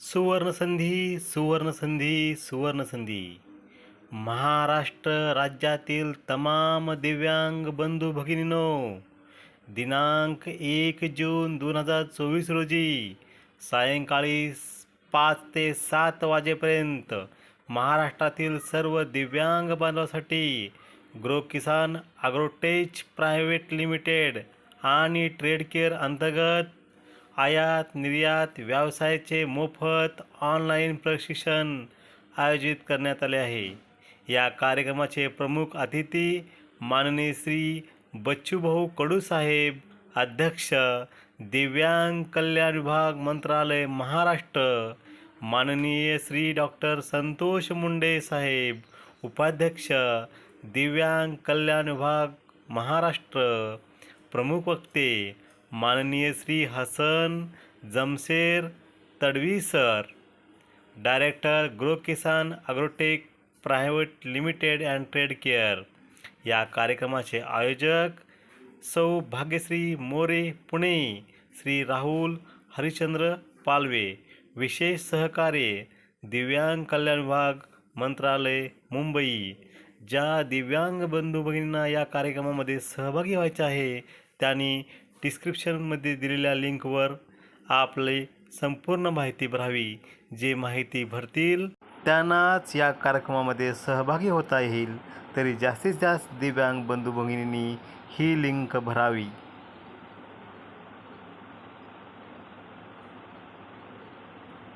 सुवर्णसंधी सुवर्णसंधी सुवर्णसंधी. महाराष्ट्र राज्यातील तमाम दिव्यांग बंधू भगिनीनो दिनांक एक जून दोन हजार चोवीस रोजी सायंकाळी पाच ते सात वाजेपर्यंत महाराष्ट्रातील सर्व दिव्यांग बांधवासाठी grow Kisan agrotech private limited आणि ट्रेड केअर अंतर्गत आयात निर्यात व्यवसायाचे मोफत ऑनलाईन प्रशिक्षण आयोजित करण्यात आले आहे. या कार्यक्रमाचे प्रमुख अतिथी माननीय श्री बच्चूभाऊ कडूसाहेब अध्यक्ष दिव्यांग कल्याण विभाग मंत्रालय महाराष्ट्र माननीय श्री डॉक्टर संतोष मुंडे साहेब उपाध्यक्ष दिव्यांग कल्याण विभाग महाराष्ट्र प्रमुख वक्ते माननीय Shri Hasan Jamsher Tadvi sir director grow Kisan agrotech private limited and trade care या कार्यक्रमाचे आयोजक सौ भाग्यश्री मोरे पुणे श्री राहुल हरिश्चंद्र पालवे विशेष सहकार्य दिव्यांग कल्याण विभाग मंत्रालय मुंबई. ज्या दिव्यांग बंधू भगिनींना या कार्यक्रमामध्ये सहभागी व्हायचे आहे त्यांनी डिस्क्रिप्शनमध्ये दिलेल्या लिंकवर आपले संपूर्ण माहिती भरावी जे माहिती भरतील त्यांनाच या कार्यक्रमामध्ये सहभागी होता येईल. तरी जास्तीत जास्त दिव्यांग बंधू भगिनींनी ही लिंक भरावी.